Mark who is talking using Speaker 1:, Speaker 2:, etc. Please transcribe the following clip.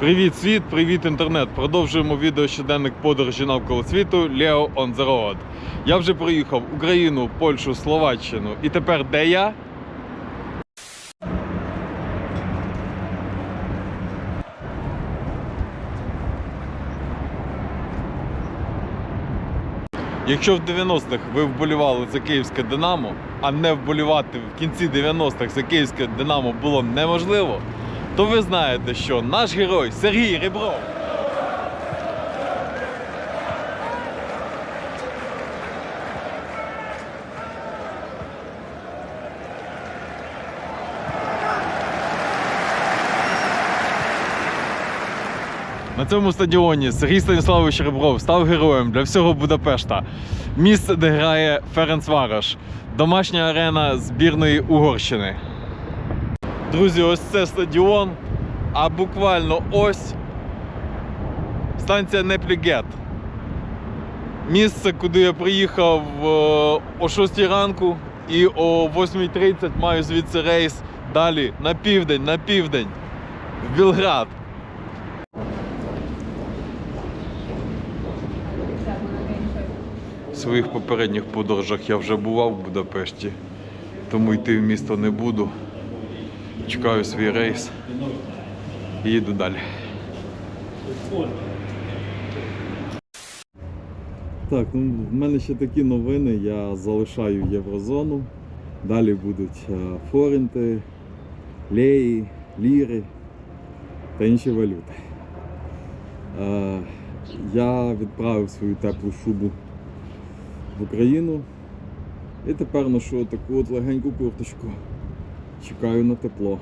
Speaker 1: Привіт, світ, привіт, інтернет. Продовжуємо відео щоденник подорожі навколо світу Leo on the road. Я вже проїхав Україну, Польщу, Словаччину. І тепер де я? Якщо в 90-х ви вболівали за київське Динамо, а не вболівати в кінці 90-х за київське Динамо було неможливо, то ви знаєте, що наш герой Сергій Ребров На цьому стадіоні Сергій Станіславович Ребров став героєм для всього Будапешта. Місце, де грає Ференцварош, домашня арена збірної Угорщини. Друзі, ось це стадіон, а буквально ось станція Неплігет. Місце, куди я приїхав е, о 6 ранку і о 8.30 маю звідси рейс далі на південь, на південь, в Білград. В своїх попередніх подорожах я вже бував в Будапешті, тому йти в місто не буду. Чекаю свій рейс і їду далі. Так, ну в мене ще такі новини. Я залишаю єврозону. Далі будуть е, форинти, леї, ліри та інші валюти. Е, Я відправив свою теплу шубу в Україну. І тепер ношу таку от легеньку курточку. Чекаю на тепло.